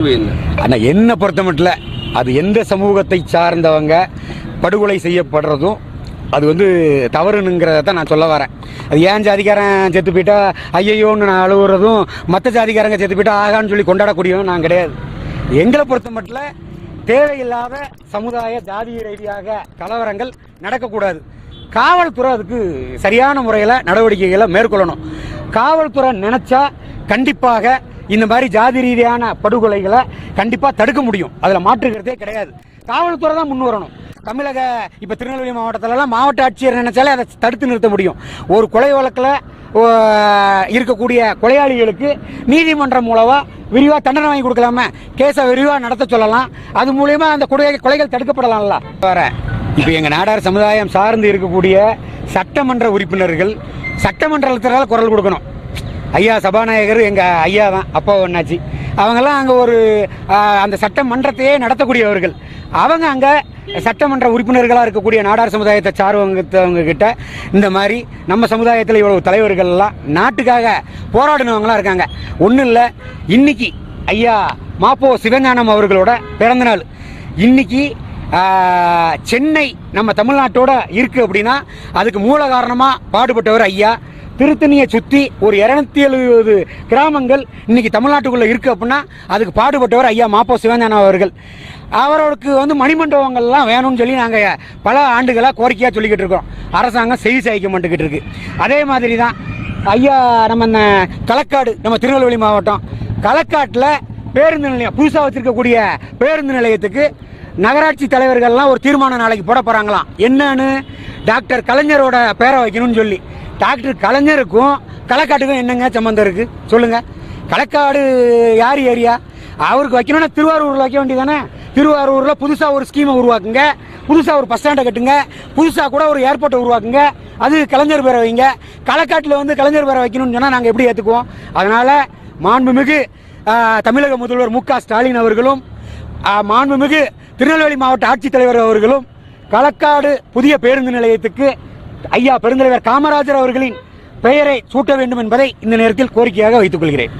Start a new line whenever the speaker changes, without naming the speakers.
ஆனால் என்ன பொறுத்த மட்டும் அது எந்த சமூகத்தை சார்ந்தவங்க படுகொலை செய்யப்படுறதும் அது வந்து தவறுனுங்கிறத தான் நான் சொல்ல வரேன். அது ஏன் ஜாதிக்காரன் செத்து போயிட்டா ஐயையோன்னு நான் அழுகுறதும் மற்ற ஜாதிக்காரங்க செத்து போயிட்டா ஆகான்னு சொல்லி கொண்டாடக்கூடியவன் நான் கிடையாது. எங்களை பொறுத்த மட்டும் தேவையில்லாத சமுதாய ஜாதி ரீதியாக கலவரங்கள் நடக்கக்கூடாது. காவல்துறை அதுக்கு சரியான முறையில் நடவடிக்கைகளை மேற்கொள்ளணும். காவல்துறை நினைச்சா கண்டிப்பாக இந்த மாதிரி ஜாதி ரீதியான படுகொலைகளை கண்டிப்பாக தடுக்க முடியும். அதில் மாற்றுக்கிறதே கிடையாது. காவல்துறை தான் முன் வரணும். தமிழக இப்போ திருநெல்வேலி மாவட்டத்திலலாம் மாவட்ட ஆட்சியர் நினைச்சாலே அதை தடுத்து நிறுத்த முடியும். ஒரு கொலை வழக்கில் இருக்கக்கூடிய கொலையாளிகளுக்கு நீதிமன்றம் மூலமாக விரிவாக தண்டனை வாங்கி கொடுக்கலாமே. கேஸை விரிவாக நடத்த சொல்லலாம். அது மூலயமா அந்த கொலை கொலைகள் தடுக்கப்படலாம்ல. வேற இப்போ எங்கள் நாடார் சமுதாயம் சார்ந்து இருக்கக்கூடிய சட்டமன்ற உறுப்பினர்கள் சட்டமன்றத்தினால் குரல் கொடுக்கணும். ஐயா சபாநாயகர் எங்கள் ஐயா தான் அப்பா ஒன்னாச்சு அவங்கெல்லாம் அங்கே ஒரு அந்த சட்டமன்றத்தையே நடத்தக்கூடியவர்கள். அவங்க அங்கே சட்டமன்ற உறுப்பினர்களாக இருக்கக்கூடிய நாடார் சமுதாயத்தை சார்வங்கத்தவங்க கிட்ட இந்த மாதிரி நம்ம சமுதாயத்தில் இவ்வளவு தலைவர்கள் எல்லாம் நாட்டுக்காக போராடினவங்களாம் இருக்காங்க. ஒன்றும் இல்லை இன்னைக்கு ஐயா மாப்போ சிவஞானம் அவர்களோட பிறந்தநாள் இன்னைக்கு சென்னை நம்ம தமிழ்நாட்டோட இருக்குது அப்படின்னா அதுக்கு மூல காரணமாக பாடுபட்டவர் ஐயா. திருத்தணியை சுற்றி ஒரு இரநூத்தி எழுபது கிராமங்கள் இன்னைக்கு தமிழ்நாட்டுக்குள்ளே இருக்குது அப்படின்னா அதுக்கு பாடுபட்டவர் ஐயா மாப்போ சிவஞானம் அவர்கள். அவருக்கு வந்து மணிமண்டபங்கள்லாம் வேணும்னு சொல்லி நாங்கள் பல ஆண்டுகளாக கோரிக்கையாக சொல்லிக்கிட்டு இருக்கோம். அரசாங்கம் செய்தி சாய்க்க மாட்டுக்கிட்டு இருக்கு. அதே மாதிரி தான் ஐயா நம்ம இந்த களக்காடு நம்ம திருநெல்வேலி மாவட்டம். களக்காட்டில் பேருந்து நிலையம் புதுசாக வச்சுருக்கக்கூடிய பேருந்து நிலையத்துக்கு நகராட்சி தலைவர்கள்லாம் ஒரு தீர்மானம் நாளைக்கு போட போகிறாங்களாம் என்னன்னு டாக்டர் கலைஞரோட பேரை வைக்கணும்னு சொல்லி. டாக்டர் கலைஞருக்கும் களக்காட்டுக்கும் என்னங்க சம்மந்தம் இருக்கு? சொல்லுங்க. களக்காடு யார் ஏரியா? அவருக்கு வைக்கணும்னா திருவாரூரில் வைக்க வேண்டியதானே திருவாரூரில் புதுசாக ஒரு ஸ்கீமை உருவாக்குங்க. புதுசாக ஒரு பஸ் ஸ்டாண்டை கட்டுங்க. புதுசாக கூட ஒரு ஏர்போர்ட்டை உருவாக்குங்க. அது கலைஞர் பேரை வைங்க. களக்காட்டில் வந்து கலைஞர் பேரை வைக்கணும்னு சொன்னால் நாங்கள் எப்படி ஏற்றுக்குவோம் அதனால் மாண்புமிகு தமிழக முதல்வர் மு க ஸ்டாலின் அவர்களும் மாண்புமிகு திருநெல்வேலி மாவட்ட ஆட்சித்தலைவர் அவர்களும் களக்காடு புதிய பேருந்து நிலையத்துக்கு ஐயா பெருந்தலைவர் காமராஜர் அவர்களின் பெயரை சூட்ட வேண்டும் என்பதை இந்த நேரத்தில் கோரிக்கையாக வைத்துக் கொள்கிறேன்.